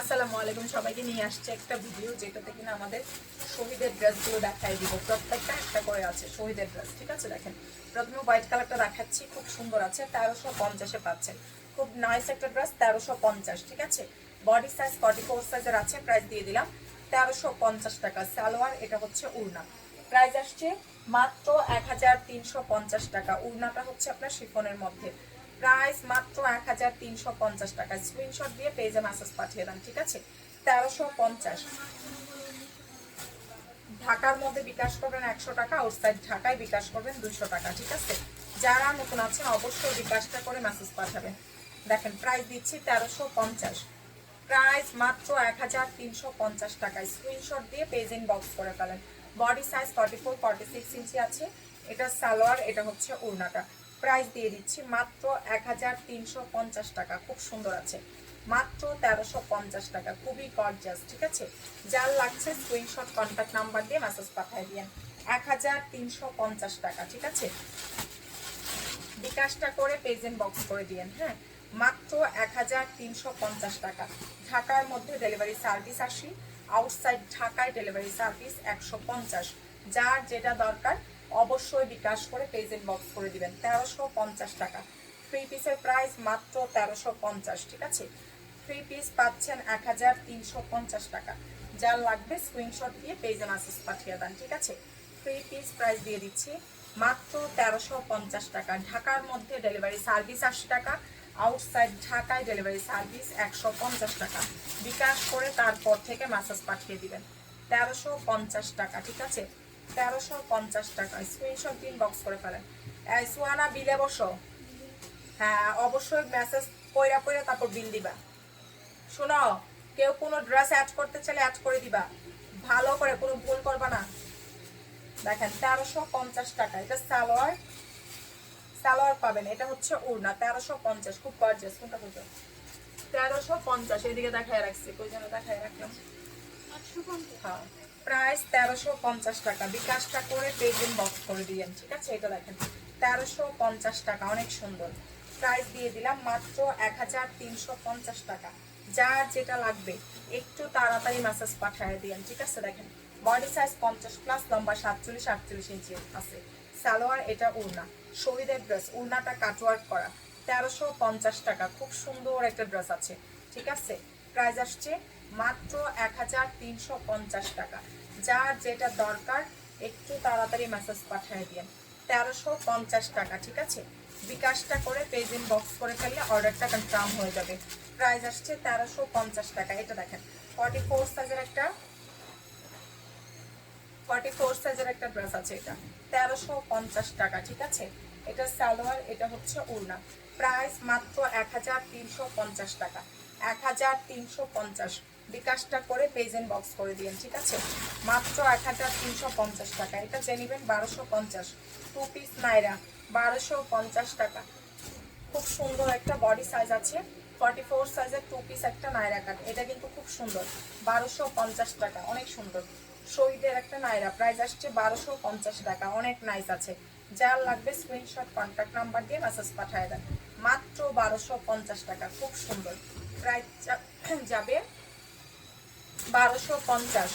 আসসালামু আলাইকুম। সবাইকে নিয়ে আসছে একটা ভিডিও যেটাতে কিনা আমাদের শহীদের ড্রেসগুলো দেখাই দিব। প্রত্যেকটা একটা করে আছে শহীদের ড্রেস, ঠিক আছে? দেখেন, প্রথমে হোয়াইট কালারটা দেখাচ্ছি, খুব সুন্দর আছে, তেরোশো পঞ্চাশে পাচ্ছেন। খুব নাইস একটা ড্রেস তেরোশো পঞ্চাশ, ঠিক আছে? বডি সাইজ ফর্টি ফোর সাইজের আছে প্রাইস দিয়ে দিলাম। তেরোশো পঞ্চাশ টাকা। সালোয়ার, এটা হচ্ছে উড়না। প্রাইস আসছে মাত্র এক হাজার তিনশো পঞ্চাশ টাকা। উড়নাটা হচ্ছে আপনার শিফনের মধ্যে। প্রাইস মাত্র এক হাজার তিনশো পঞ্চাশ টাকা স্ক্রিনশট দিয়ে পেজে মেসেজ পাঠিয়ে দেন, ঠিক আছে? তেরোশো পঞ্চাশ। ঢাকার মধ্যে বিকাশ করবেন একশো টাকা আউটসাইড ঢাকায় বিকাশ করবেন দুশো টাকা, ঠিক আছে? যারা নতুন আছেন, অবশ্যই বিকাশটা করে মেসেজ পাঠাবেন। দেখেন প্রাইস দিচ্ছি তেরোশো পঞ্চাশ। প্রাইস মাত্র এক হাজার তিনশো পঞ্চাশ টাকায় স্ক্রিনশট দিয়ে পেজ বক্স করে ফেলেন। Body size forty four forty six inch আছে। এটা সালোয়ার, এটা হচ্ছে ওড়নাটা। প্রাইস দিয়ে দিচ্ছি মাত্র এক হাজার তিনশো পঞ্চাশ টাকা। খুব সুন্দর আছে। মাত্র তেরোশো পঞ্চাশ টাকা। খুবই গর্জাস ঠিক আছে? যার লাগছে স্ক্রিনশট কন্ট্যাক্ট নাম্বার দিয়ে মেসেজ পাঠিয়ে দিয়েন। এক হাজার তিনশো পঞ্চাশ টাকা, ঠিক আছে? বিকাশটা করে পেজেন্ট বক্স করে দিয়েন হ্যাঁ? মাত্র এক হাজার তিনশো পঞ্চাশ টাকা। ঢাকার মধ্যে ডেলিভারি সার্ভিস আসি। আউটসাইড ঢাকায় ডেলিভারি সার্ভিস একশো পঞ্চাশ। যার যেটা দরকার অবশ্যই বিকাশ করে পেজেন্ট বক্স করে দিবেন। তেরোশো পঞ্চাশ টাকা। থ্রি পিসের প্রাইস মাত্র তেরোশো পঞ্চাশ, ঠিক আছে? থ্রি পিস পাচ্ছেন এক হাজার তিনশো পঞ্চাশ টাকা। যার লাগবে স্ক্রিনশট দিয়ে পেজে মেসেজ পাঠিয়ে দেন, ঠিক আছে? থ্রি পিস প্রাইস দিয়ে দিচ্ছি, মাত্র তেরোশো পঞ্চাশ টাকা। ঢাকার মধ্যে ডেলিভারি সার্ভিস আশি টাকা আউটসাইড ঢাকায় ডেলিভারি সার্ভিস একশো পঞ্চাশ টাকা। বিকাশ করে তারপর থেকে মেসেজ পাঠিয়ে দিবেন। তেরোশো পঞ্চাশ টাকা, ঠিক আছে? তেরোশো পঞ্চাশ টাকা। স্ক্রিনশট দিন বক্স করে ফেলেন। সুয়ানা বিলে বসো। হ্যাঁ অবশ্যই মেসেজ পয়রা পয়রা তারপর বিল দিবা। শোনো কেউ কোনো ড্রেস অ্যাড করতে চাইলে অ্যাড করে দিবা। ভালো করে কোনো ভুল করবা না। দেখেন তেরোশো পঞ্চাশ টাকা। এটা সালোয়ার সালোয়ার পাবেন। এটা হচ্ছে উড়না তেরোশো পঞ্চাশ। খুব গর্জিয়াস কোনটা কোনটা তেরোশো পঞ্চাশ এদিকে দেখায় রাখছি। কই যেন দেখায় রাখলাম। হ্যাঁ। প্রাইস তেরোশো পঞ্চাশ টাকা। বিকাশটা করে পেজেন্ট বক্স করে দিয়েন, ঠিক আছে? এটা দেখেন, তেরোশো পঞ্চাশ টাকা, অনেক সুন্দর। প্রাইস দিয়ে দিলাম মাত্র এক হাজার তিনশো পঞ্চাশ টাকা। যার যেটা লাগবে, একটু তাড়াতাড়ি মেসেজ পাঠিয়ে দিয়েন, ঠিক আছে? দেখেন বডি সাইজ পঞ্চাশ প্লাস লম্বা সাতচল্লিশ, আটচল্লিশ ইঞ্চি আছে। সালোয়ার এটা উড়না শরীরের ড্রেস উড়নাটা কাটওয়ার্ক করা। তেরোশো পঞ্চাশ টাকা, খুব সুন্দর একটা ড্রেস আছে, ঠিক আছে? প্রাইস আসছে মাত্র এক হাজার তিনশো পঞ্চাশ টাকা। যার যেটা দরকার, একটু তাড়াতাড়ি মেসেজ পাঠিয়ে দিন তেরোশো পঞ্চাশ টাকা, ঠিক আছে? বিকাশটা করে পেজিং বক্স করে ফেললে অর্ডারটা কনফার্ম হয়ে যাবে। প্রাইস আসছে তেরোশো পঞ্চাশ টাকা, এটা দেখেন। ফর্টি ফোর সাইজের একটা ফর্টি ফোর সাইজের একটা ড্রেস আছে এটা। তেরোশো পঞ্চাশ টাকা, ঠিক আছে? এটা সালোয়ার, এটা হচ্ছে উড়না প্রাইস মাত্র এক হাজার তিনশো পঞ্চাশ টাকা। এক হাজার তিনশো পঞ্চাশ। বিকাশটা করে পেজেন্ট বক্স করে দিন ঠিক আছে? মাত্র এক হাজার তিনশো পঞ্চাশ টাকা। এটা যে নেবেন বারোশো পঞ্চাশ। টু পিস নাইরা বারোশো পঞ্চাশ টাকা। খুব সুন্দর একটা বডি সাইজ আছে। ফর্টি ফোর সাইজের টু পিস একটা নাইরা কাট এটা কিন্তু খুব সুন্দর। বারোশো পঞ্চাশ টাকা, অনেক সুন্দর। শহীদের একটা নাইরা প্রাইস আসছে বারোশো পঞ্চাশ টাকা। অনেক নাইস আছে। যার লাগবে স্ক্রিনশট কন্ট্যাক্ট নাম্বার দিয়ে মেসেজ পাঠায় দেন। মাত্র বারোশো পঞ্চাশ টাকা। খুব সুন্দর। প্রাইস যাবে বারোশো পঞ্চাশ।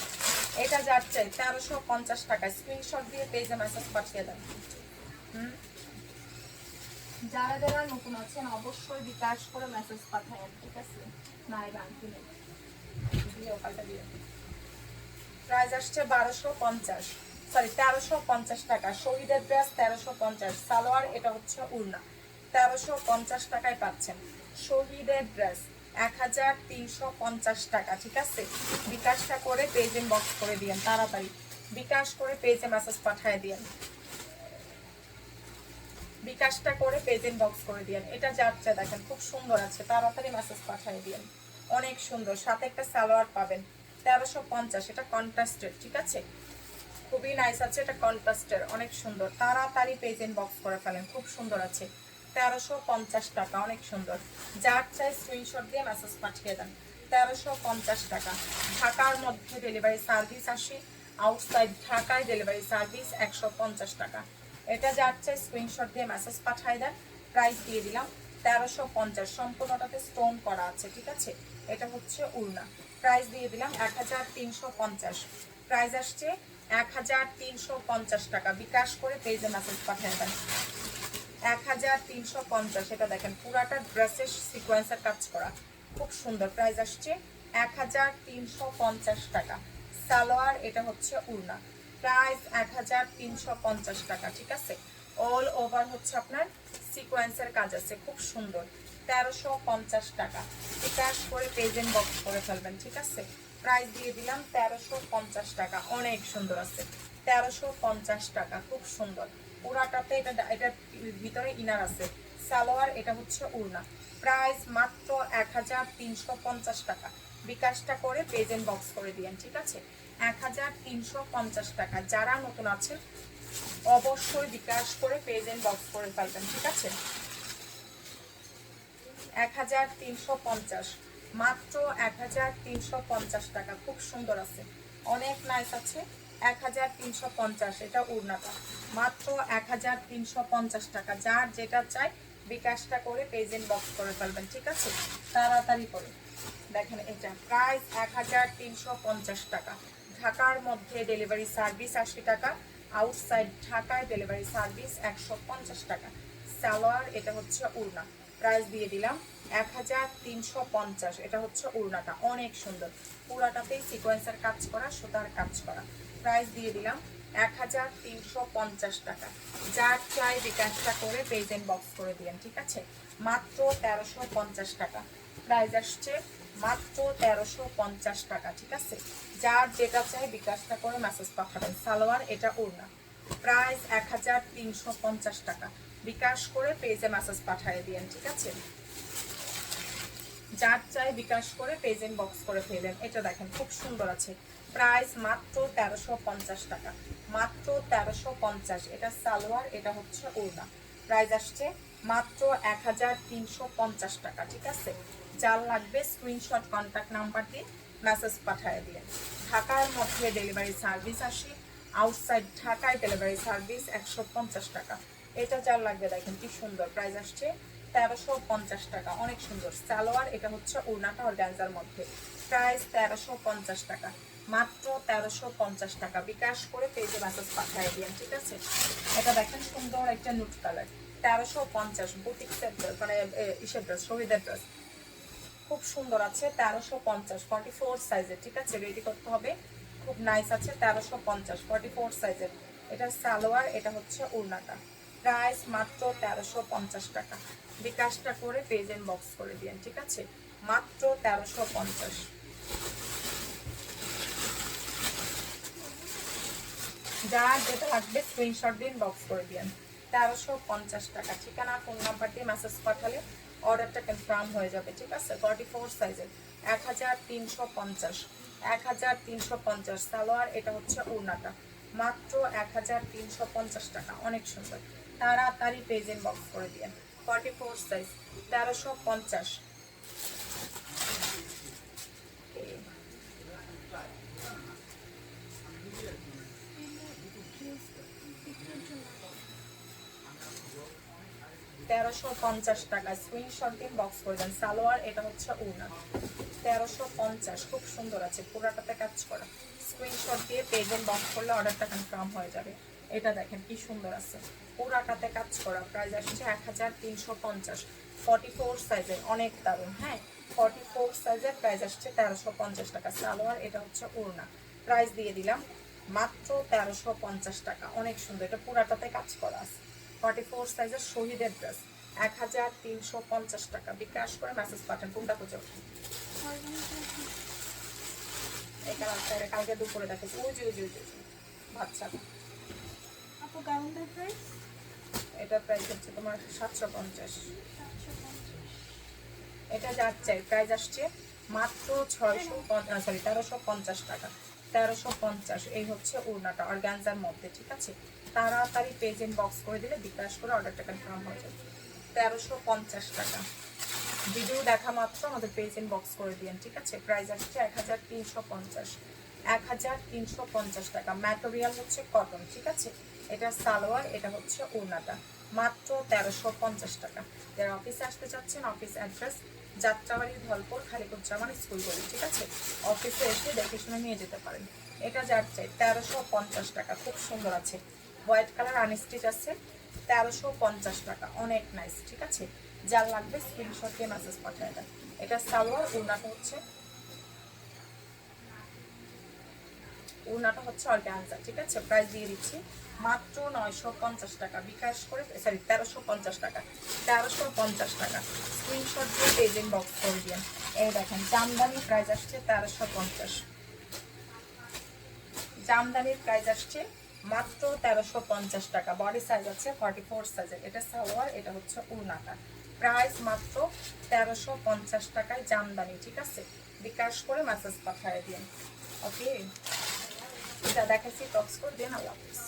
এটা যাচ্ছে তেরোশো পঞ্চাশ টাকা। স্ক্রিনশট দিয়ে পেজে মেসেজ পাঠিয়ে দেন। যারা যারা নতুন আছেন, অবশ্যই বিকাশ করে মেসেজ পাঠায়েন, ঠিক আছে? নাই বাংকি নেই। দিও পাল্টা দিও প্রাইস আসছে বারোশো পঞ্চাশ। সরি তেরোশো পঞ্চাশ টাকা। শহীদের ড্রেস তেরোশো পঞ্চাশ। সালোয়ার, এটা হচ্ছে উড়না। তেরোশো পঞ্চাশ টাকায় পাচ্ছেন। শহীদের ড্রেস এক হাজার তিনশো পঞ্চাশ টাকা, ঠিক আছে? বিকাশটা করে পেজে বক্স করে দিয়েন, তাড়াতাড়ি। বিকাশ করে পেজে মেসেজ পাঠিয়ে দিয়েন। বিকাশটা করে পেজেন্ট বক্স করে দিয়েন। এটা যাচ্ছে দেখেন, খুব সুন্দর আছে। তাড়াতাড়ি মেসেজ পাঠিয়ে দিয়েন। অনেক সুন্দর। সাথে একটা সালোয়ার পাবেন। তেরোশো পঞ্চাশ, এটা কন্ট্রাস্টের ঠিক আছে? খুবই নাইস আছে, এটা কন্ট্রাস্টের অনেক সুন্দর। তাড়াতাড়ি পেজেন্ট বক্স করে ফেলেন, খুব সুন্দর আছে। তেরোশো পঞ্চাশ টাকা, অনেক সুন্দর। যার চাই স্ক্রিনশট দিয়ে মেসেজ পাঠিয়ে দেন। তেরোশো পঞ্চাশ টাকা। ঢাকার মধ্যে ডেলিভারি সার্ভিস আসি। আউটসাইড ঢাকায় ডেলিভারি সার্ভিস একশো পঞ্চাশ টাকা। এটা যার চাই স্ক্রিনশট দিয়ে মেসেজ পাঠিয়ে দেন। প্রাইস দিয়ে দিলাম, তেরোশো পঞ্চাশ। সম্পূর্ণটাতে স্টোন করা আছে, ঠিক আছে? এটা হচ্ছে উড়না। প্রাইস দিয়ে দিলাম এক হাজার তিনশো পঞ্চাশ। প্রাইস আসছে এক হাজার তিনশো পঞ্চাশ টাকা। বিকাশ করে পেজে মেসেজ পাঠিয়ে দেন। এক হাজার তিনশো পঞ্চাশ, এটা দেখেন, পুরাটা ড্রেসের সিকোয়েন্সের কাজ করা। খুব সুন্দর প্রাইস আসছে, এক হাজার তিনশো পঞ্চাশ টাকা। সালোয়ার, এটা হচ্ছে উড়না। প্রাইস এক হাজার তিনশো পঞ্চাশ টাকা, ঠিক আছে? অল ওভার হচ্ছে আপনার সিকোয়েন্সের কাজ আছে, খুব সুন্দর। তেরোশো পঞ্চাশ টাকা। বিকাশ করে পেজেন্ট বক্স করে ফেলবেন, ঠিক আছে? প্রাইস দিয়ে দিলাম তেরোশো পঞ্চাশ টাকা, অনেক সুন্দর আছে। তেরোশো পঞ্চাশ টাকা, খুব সুন্দর। পুরাটাতে এটা এটার ভিতরে ইনার আছে। সালোয়ার, এটা হচ্ছে উড়না। প্রাইস মাত্র এক হাজার তিনশো পঞ্চাশ টাকা। বিকাশটা করে পেজেন্ট বক্স করে দিয়েন, ঠিক আছে? এক হাজার তিনশো পঞ্চাশ টাকা। যারা নতুন আছেন, অবশ্যই বিকাশ করে পেজেন্ট বক্স করে ফেলবেন, ঠিক আছে? এক হাজার তিনশো পঞ্চাশ। মাত্র এক হাজার তিনশো পঞ্চাশ টাকা। খুব সুন্দর আছে। অনেক নাইস আছে। এক হাজার তিনশো পঞ্চাশ, এটা উড়নাটা। মাত্র এক হাজার তিনশো পঞ্চাশ টাকা। যার যেটা চাই, বিকাশটা করে পেজেন্ট বক্স করে ফেলবেন, ঠিক আছে? তাড়াতাড়ি করে। দেখেন এটা প্রাইস এক হাজার তিনশো পঞ্চাশ টাকা। ঢাকার মধ্যে ডেলিভারি সার্ভিস আশি টাকা আউটসাইড ঢাকায় ডেলিভারি সার্ভিস একশো পঞ্চাশ টাকা। সালোয়ার এটা হচ্ছে উড়না। প্রাইস দিয়ে দিলাম, এক হাজার তিনশো পঞ্চাশ, এটা হচ্ছে উড়নাটা। অনেক সুন্দর। পুরাটাতেই সিকোয়েন্সের কাজ করা, সুতার কাজ করা। প্রাইস দিয়ে দিলাম এক হাজার তিনশো পঞ্চাশ টাকা। যার চাই বিকাশটা করে পেজেন্ট বক্স করে দিলেন ঠিক আছে? মাত্র তেরোশো পঞ্চাশ টাকা। প্রাইস আসছে মাত্র তেরোশো পঞ্চাশ টাকা, ঠিক আছে? যার যেটা চাই বিকাশটা করে মেসেজ পাঠাবেন। সালোয়ার, এটা ওড়না। প্রাইস এক হাজার তিনশো পঞ্চাশ টাকা। বিকাশ করে পেজে মেসেজ পাঠিয়ে দিয়েন, ঠিক আছে? যার চাই বিকাশ করে পেজেন্ট বক্স করে ফেলেন এটা দেখেন, খুব সুন্দর আছে। প্রাইস মাত্র তেরোশো পঞ্চাশ টাকা। মাত্র তেরোশো পঞ্চাশ, এটা সালোয়ার, এটা হচ্ছে ওড়না। প্রাইস আসছে মাত্র এক হাজার তিনশো পঞ্চাশ টাকা, ঠিক আছে? যার লাগবে স্ক্রিনশট কন্ট্যাক্ট নাম্বার দিয়ে মেসেজ পাঠিয়ে দিয়ে ঢাকার মধ্যে ডেলিভারি সার্ভিস আসে আউটসাইড ঢাকায় ডেলিভারি সার্ভিস একশো পঞ্চাশ টাকা। এটা যার লাগবে দেখেন কি সুন্দর প্রাইস আসছে তেরোশো পঞ্চাশ টাকা, অনেক সুন্দর। সালোয়ার, এটা হচ্ছে ওড়নাটা অর্গানজার মধ্যে। প্রাইস তেরোশো পঞ্চাশ টাকা। মাত্র তেরোশো পঞ্চাশ টাকা। বিকাশ করে পেজে মেসেজ পাঠিয়ে দিয়েন, ঠিক আছে? এটা দেখেন সুন্দর একটা নুট কালার তেরোশো পঞ্চাশ বুটিক সেট মানে ইসের ড্রেস শহীদের ড্রেস খুব সুন্দর আছে, তেরোশো পঞ্চাশ ফর্টি ফোর সাইজের ঠিক আছে? রেডি করতে হবে। খুব নাইস আছে, তেরোশো পঞ্চাশ ফর্টি ফোর সাইজের এটা সালোয়ার, এটা হচ্ছে উড়নাটা প্রাইস মাত্র তেরোশো পঞ্চাশ টাকা। বিকাশটা করে পেজেন্ট বক্স করে দিয়েন, ঠিক আছে? মাত্র তেরোশো পঞ্চাশ। যার যেটা লাগবে স্ক্রিনশট দিন বক্স করে দিন তেরোশো পঞ্চাশ টাকা। ঠিকানা ফোন নাম্বার দিয়ে মেসেজ পাঠালে অর্ডারটা কনফার্ম হয়ে যাবে, ঠিক আছে? ফর্টি ফোর সাইজের এক হাজার তিনশো পঞ্চাশ। এক হাজার তিনশো পঞ্চাশ। সালোয়ার, এটা হচ্ছে উড়নাটা মাত্র এক হাজার তিনশো পঞ্চাশ টাকা। অনেক সুন্দর। তাড়াতাড়ি পেজেন বক্স করে দিয়ে ফর্টি ফোর সাইজ তেরোশো পঞ্চাশ। তেরোশো পঞ্চাশ টাকা স্ক্রিনশট দিন বক্স করে দেন সালোয়ার, এটা হচ্ছে উনা তেরোশো পঞ্চাশ, খুব সুন্দর আছে, পুরাটাতে কাজ করা। স্ক্রিনশট দিয়ে পেজেন্ট বক্স করলে অর্ডারটা কনফার্ম হয়ে যাবে। এটা দেখেন কি সুন্দর আছে। পুরাটাতে কাজ করা প্রাইস আসছে এক হাজার তিনশো পঞ্চাশ। ফর্টি ফোর সাইজের অনেক দারুণ হ্যাঁ? ফর্টি ফোর সাইজের প্রাইস আসছে তেরোশো পঞ্চাশ টাকা। সালোয়ার, এটা হচ্ছে ওড়না। প্রাইস দিয়ে দিলাম মাত্র তেরোশো পঞ্চাশ টাকা। অনেক সুন্দর, এটা পুরাটাতে কাজ করা আছে। ফর্টি ফোর সাইজের শহীদের ড্রেস এক হাজার তিনশো পঞ্চাশ টাকা। বিকাশ করে মেসেজ পাঠান কোনটা পুজো এই কালারটা কালকে দুপুরে দেখেছি উজু উজু উজু বাচ্চা। আপু গাউনটার প্রাইস এটা প্রাইস হচ্ছে তোমার সাতশো পঞ্চাশ। এটা যার চাই প্রাইস আসছে মাত্র ছয়শো সরি তেরোশো পঞ্চাশ টাকা। তেরোশো পঞ্চাশ এই হচ্ছে ওড়নাটা অর্গানজার মধ্যে ঠিক আছে? তাড়াতাড়ি পেজেন্ট বক্স করে দিলে বিকাশ করে অর্ডারটা কনফার্ম হয়ে যাবে। তেরোশো পঞ্চাশ টাকা। ভিডিও দেখা মাত্র আমাদের পেজেন্ট বক্স করে দিন ঠিক আছে? প্রাইস আসছে এক হাজার তিনশো পঞ্চাশ। এক হাজার তিনশো পঞ্চাশ টাকা। ম্যাটেরিয়াল হচ্ছে কটন ঠিক আছে? এটা সালোয়ার এটা হচ্ছে ওড়নাটা। মাত্র তেরোশো পঞ্চাশ টাকা। যারা অফিসে আসতে চাচ্ছেন office address Jatrabari, Dhalpur, Khalikuzzaman school গলি ঠিক আছে? অফিসে এসে দেখে শুনে নিয়ে যেতে পারেন। এটা যার চাই তেরোশো পঞ্চাশ টাকা। খুব সুন্দর আছে। হোয়াইট কালার আনস্টিচ আছে। তেরোশো পঞ্চাশ টাকা। অনেক নাইস ঠিক আছে? যার লাগবে স্ক্রিনশট দিয়ে মেসেজ পাঠায় এটা সালোয়ার হচ্ছে হচ্ছে ঠিক আছে? প্রাইস দিয়ে দিচ্ছি। মাত্র নয়শো পঞ্চাশ টাকা। বিকাশ করে সরি তেরোশো পঞ্চাশ টাকা। তেরোশো পঞ্চাশ টাকা। স্ক্রিনশট দিয়ে বক্স করে এই দেখেন, জামদানি প্রাইস আসছে তেরোশো পঞ্চাশ। জামদানির প্রাইস আসছে মাত্র তেরোশো পঞ্চাশ টাকা। বডি সাইজ আছে ফর্টি ফোর সাইজের এটা সালোয়ার, এটা হচ্ছে উনাটা প্রাইস মাত্র তেরোশো পঞ্চাশ টাকায় জামদানি, ঠিক আছে? বিকাশ করে মেসেজ পাঠিয়ে দিন। ওকে এটা দেখাচ্ছি টক্স করে দিন আল্লাহ হাফিজ।